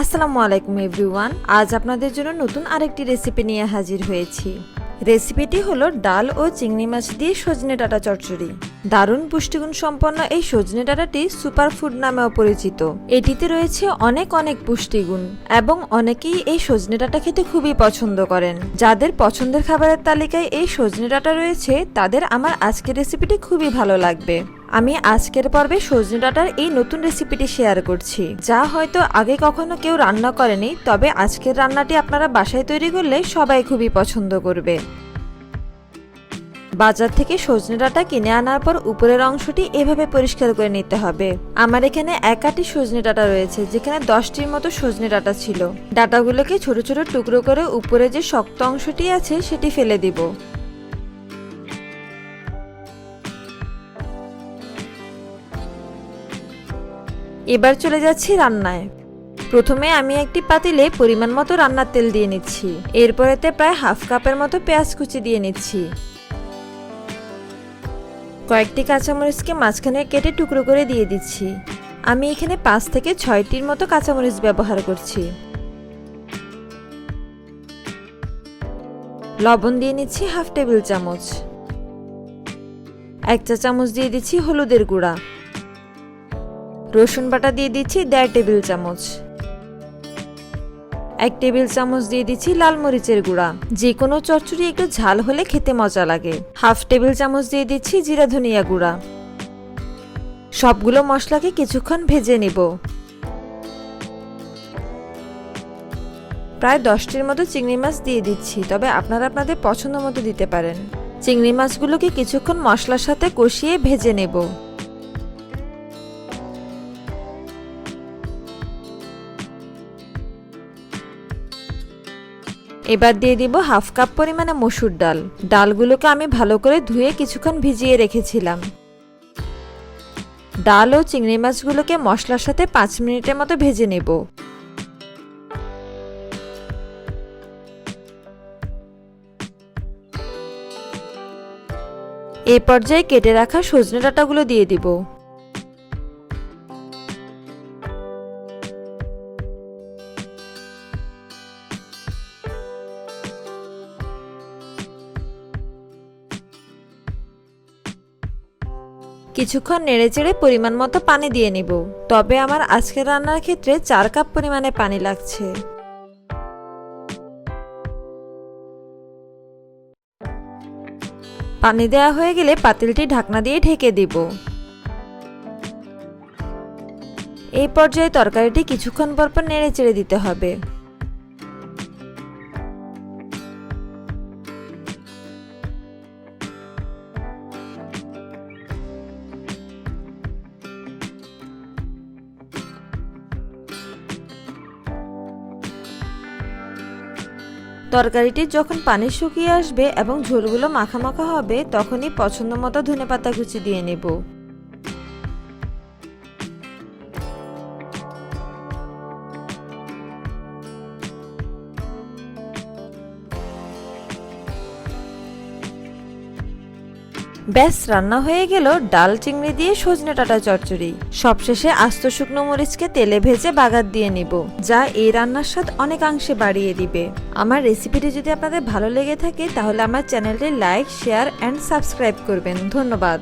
আসসালামু আলাইকুম এভরিওয়ান আজ আপনাদের জন্য নতুন আরেকটি রেসিপি নিয়ে হাজির হয়েছি। রেসিপিটি হলো ডাল ও চিংড়ি মাছ দিয়ে সজনে ডাটা চচ্চড়ি। দারুণ পুষ্টিগুণ সম্পন্ন এই সজনে ডাটাটি সুপারফুড নামেও পরিচিত। এটিতে রয়েছে অনেক অনেক পুষ্টিগুণ এবং অনেকেই এই সজনে ডাটা খেতে খুবই পছন্দ করেন। যাদের পছন্দের খাবারের তালিকায় এই সজনে ডাটা রয়েছে, তাদের আমার আজকের রেসিপিটি খুবই ভালো লাগবে। আমি আজকের পর্বে সজনে ডাটার এই নতুন রেসিপিটি শেয়ার করছি। যা হয়তো আগে কখনো কেউ রান্না করেনি, তবে আজকের রান্নাটি আপনারা বাসায় তৈরি করলে সবাই খুবই পছন্দ করবে। বাজার থেকে সজনে ডাটা কিনে আনার পর উপরের অংশটি এভাবে পরিষ্কার করে নিতে হবে। আমার এখানে এক আটি সজনে ডাটা রয়েছে, যেখানে দশটির মতো সজনে ডাটা ছিল। ডাটাগুলোকে ছোট ছোট টুকরো করে উপরে যে শক্ত অংশটি আছে, সেটি ফেলে দিব। এবার চলে যাচ্ছি রান্নায়। প্রথমে আমি একটি পাতিলে পরিমাণ মতো রান্নার তেল দিয়ে নিচ্ছি। এরপরেতে প্রায় হাফ কাপের মতো পেঁয়াজ কুচি দিয়ে নিচ্ছি। কয়েকটি কাঁচামরিচকে মাঝখানে কেটে টুকরো করে দিয়ে দিচ্ছি। আমি এখানে পাঁচ থেকে ছয়টির মতো কাঁচামরিচ ব্যবহার করছি। লবণ দিয়ে নিচ্ছি হাফ টেবিল চামচ। এক চা চামচ দিয়ে দিচ্ছি হলুদের গুঁড়া। রসুন বাটা দিয়ে দিচ্ছি দেড় টেবিল চামচ। এক টেবিল চামচ দিয়ে দিচ্ছি লাল মরিচের গুঁড়া। যে কোনো চচ্চড়ি একটু ঝাল হলে খেতে মজা লাগে। হাফ টেবিল চামচ দিয়ে দিচ্ছি জিরা ধনিয়া গুঁড়া। সবগুলো মশলাকে কিছুক্ষণ ভেজে নেব। প্রায় দশটির মতো চিংড়ি মাছ দিয়ে দিচ্ছি, তবে আপনারা আপনাদের পছন্দ মতো দিতে পারেন। চিংড়ি মাছগুলোকে কিছুক্ষণ মশলার সাথে কষিয়ে ভেজে নেব। এবার দিয়ে দিব হাফ কাপ পরিমাণে মসুর ডাল। ডালগুলোকে আমি ভালো করে ধুয়ে কিছুক্ষণ ভিজিয়ে রেখেছিলাম। ডাল ও চিংড়ি মাছগুলোকে মশলার সাথে পাঁচ মিনিটের মতো ভেজে নেব। এই পর্যায়ে কেটে রাখা সজনে ডাঁটাগুলো দিয়ে দিব। কিছুক্ষণ নেড়েচেড়ে পরিমাণ মতো পানি দিয়ে নিব। তবে আমার আজকের রান্নার ক্ষেত্রে চার কাপ পরিমাণে পানি লাগছে। পানি দেওয়া হয়ে গেলে পাতিলটি ঢাকনা দিয়ে ঢেকে দিব। এই পর্যায়ে তরকারিটি কিছুক্ষণ পর পর নেড়ে চেড়ে দিতে হবে। তরকারিটি যখন পানি শুকিয়ে আসবে এবং ঝোলগুলো মাখা মাখা হবে, তখনই পছন্দ মতো ধনে পাতা কুচি দিয়ে নেব। ব্যাস, রান্না হয়ে গেল ডাল চিংড়ি দিয়ে সজনে ডাটা চচ্চড়ি। সবশেষে আস্ত শুকনো মরিচকে তেলে ভেজে বাগার দিয়ে নিব, যা এই রান্নার স্বাদ অনেকাংশে বাড়িয়ে দিবে। আমার রেসিপিটি যদি আপনাদের ভালো লেগে থাকে, তাহলে আমার চ্যানেলটি লাইক, শেয়ার, অ্যান্ড সাবস্ক্রাইব করবেন। ধন্যবাদ।